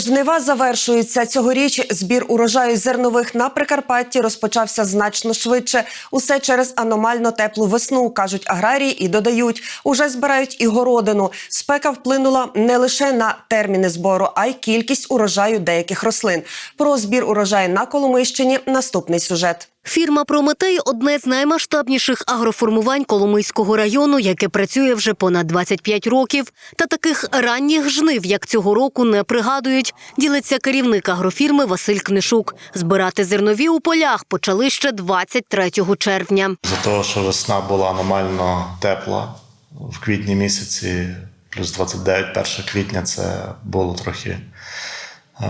Жнива завершуються цьогоріч. Збір урожаю зернових на Прикарпатті розпочався значно швидше. Усе через аномально теплу весну, кажуть аграрії, і додають, уже збирають і городину. Спека вплинула не лише на терміни збору, а й кількість урожаю деяких рослин. Про збір урожаю на Коломийщині наступний сюжет. Фірма Прометей одне з наймасштабніших агроформувань Коломийського району, яке працює вже понад 25 років. Та таких ранніх жнив, як цього року, не пригадують. Ділиться керівник агрофірми Василь Книшук. Збирати зернові у полях почали ще 23 червня. За того, що весна була аномально тепла в квітні місяці, плюс 29, 1 квітня, це було трохи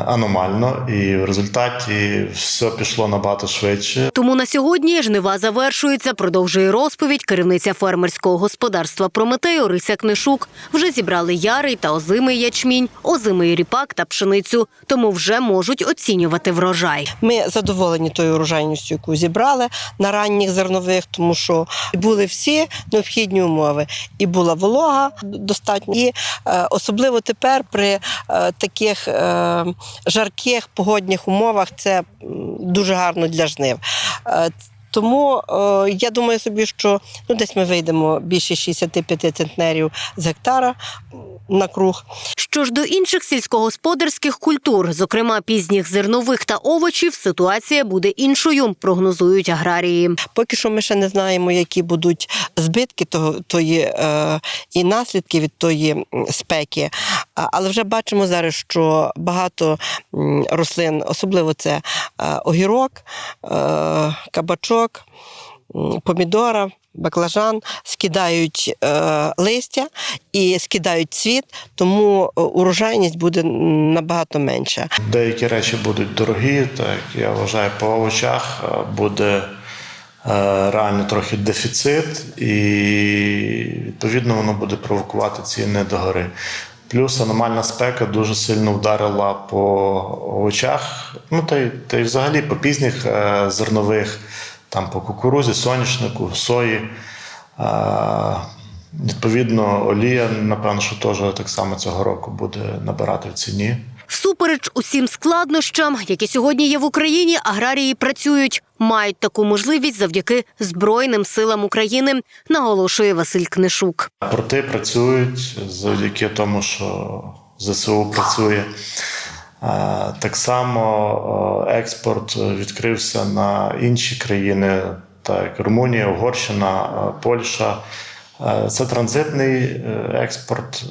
аномально, і в результаті все пішло набагато швидше. Тому на сьогодні жнива завершується. Продовжує розповідь керівниця фермерського господарства Прометей Орися Книшук. Вже зібрали ярий та озимий ячмінь, озимий ріпак та пшеницю. Тому вже можуть оцінювати врожай. Ми задоволені тою урожайністю, яку зібрали на ранніх зернових, тому що були всі необхідні умови. І була волога достатньо. І е, особливо тепер при е, таких е, жарких погодних умовах це дуже гарно для жнив. Е, тому е, я думаю собі, що ну, десь ми вийдемо більше 65 центнерів з гектара на круг. Що ж до інших сільськогосподарських культур, зокрема пізніх зернових та овочів, ситуація буде іншою, прогнозують аграрії. Поки що ми ще не знаємо, які будуть збитки тої, е, і наслідки від тої спеки. Але вже бачимо зараз, що багато рослин, особливо це е, огірок, е, кабачок, помідора. Баклажан скидають е, листя і скидають цвіт, тому е, урожайність буде набагато менша. Деякі речі будуть дорогі, так я вважаю, по овочах е, буде реально трохи дефіцит, і відповідно воно буде провокувати ціни догори. Плюс аномальна спека дуже сильно вдарила по овочах, ну та й, та й взагалі по пізніх зернових, там по кукурузі, соняшнику, сої. Відповідно, олія, напевно, що теж так само цього року буде набирати в ціні. Всупереч усім складнощам, які сьогодні є в Україні, аграрії працюють, мають таку можливість завдяки Збройним силам України, наголошує Василь Книшук. Порти працюють завдяки тому, що ЗСУ працює. Так само е, експорт відкрився на інші країни, так Румунія, Угорщина, е, Польща. Е, Це транзитний експорт,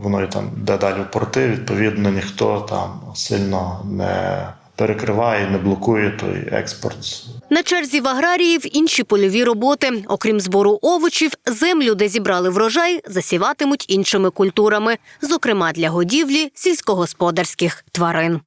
воно і там де далі в порти. Відповідно, ніхто там сильно не перекриває, не блокує той експорт На черзі в аграріїв інші польові роботи. Окрім збору овочів, землю, де зібрали врожай, засіватимуть іншими культурами, зокрема для годівлі сільськогосподарських тварин.